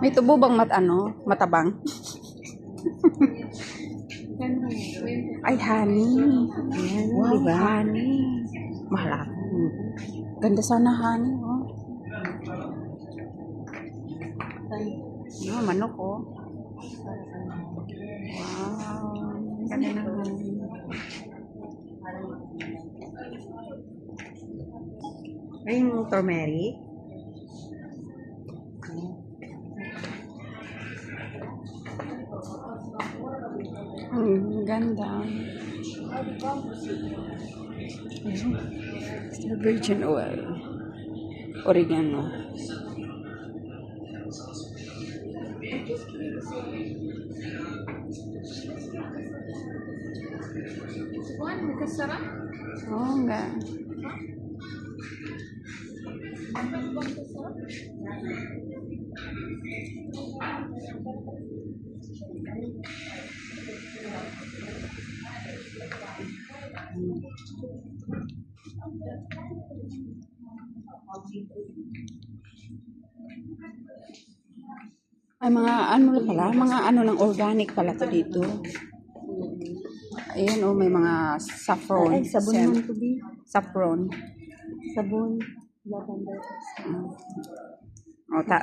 May tubo bang mat ano? Matabang? Ay, honey. Ayan, Wow, di ba? honey. Mahal ako. Ganda sana honey, oh. Ah, manok, oh. Wow. Ganda na Ayun yung turmeric. Ang ganda. Ayun. Virgin oil. Oregano. Oh, enggak. Ay, mga ano pala, mga ano ng organic pala to dito. Ayan, oh, may mga saffron. Ay, sabon to be. Saffron. Sabon. Lavender. Oh, ta